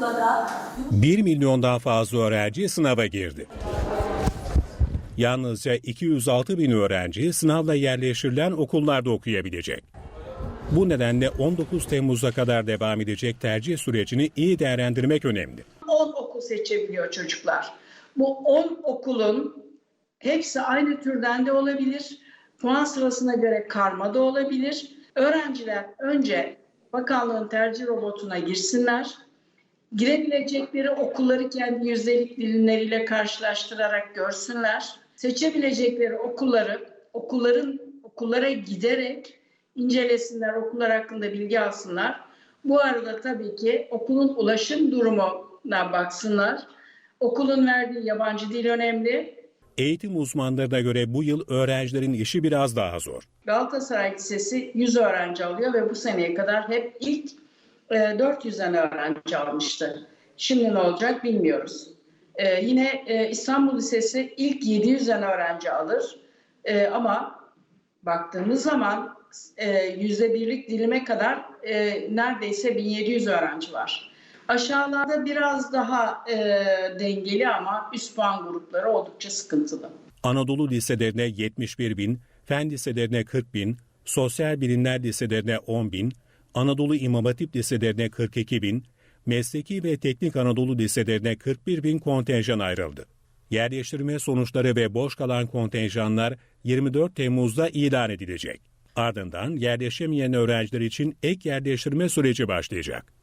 rahatlıkla da 1 milyondan fazla öğrenci sınava girdi. Yalnızca 206 bin öğrenci sınavla yerleştirilen okullarda okuyabilecek. Bu nedenle 19 Temmuz'a kadar devam edecek tercih sürecini iyi değerlendirmek önemli. 10 okul seçebiliyor çocuklar. Bu 10 okulun hepsi aynı türden de olabilir. Puan sırasına göre karma da olabilir. Öğrenciler önce bakanlığın tercih robotuna girsinler. Girebilecekleri okulları kendi yüzdelik dilimleriyle karşılaştırarak görsünler. Seçebilecekleri okulları okulların okullara giderek incelesinler, okullar hakkında bilgi alsınlar. Bu arada tabii ki okulun ulaşım durumuna baksınlar. Okulun verdiği yabancı dil önemli. Eğitim uzmanlarına göre bu yıl öğrencilerin işi biraz daha zor. Galatasaray Lisesi 100 öğrenci alıyor ve bu seneye kadar hep ilk e, 400'den öğrenci almıştı. Şimdi ne olacak bilmiyoruz. E, yine e, İstanbul Lisesi ilk 700'den öğrenci alır. E, ama baktığımız zaman e, yüzde birlik dilime kadar e, neredeyse 1700 öğrenci var. Aşağılarda biraz daha e, dengeli ama üst puan grupları oldukça sıkıntılı. Anadolu liselerine 71 bin, fen liselerine 40 bin, sosyal bilimler liselerine 10 bin, Anadolu İmam Hatip liselerine 42 bin, mesleki ve teknik Anadolu liselerine 41 bin kontenjan ayrıldı. Yerleştirme sonuçları ve boş kalan kontenjanlar 24 Temmuz'da ilan edilecek. Ardından yerleşemeyen öğrenciler için ek yerleştirme süreci başlayacak.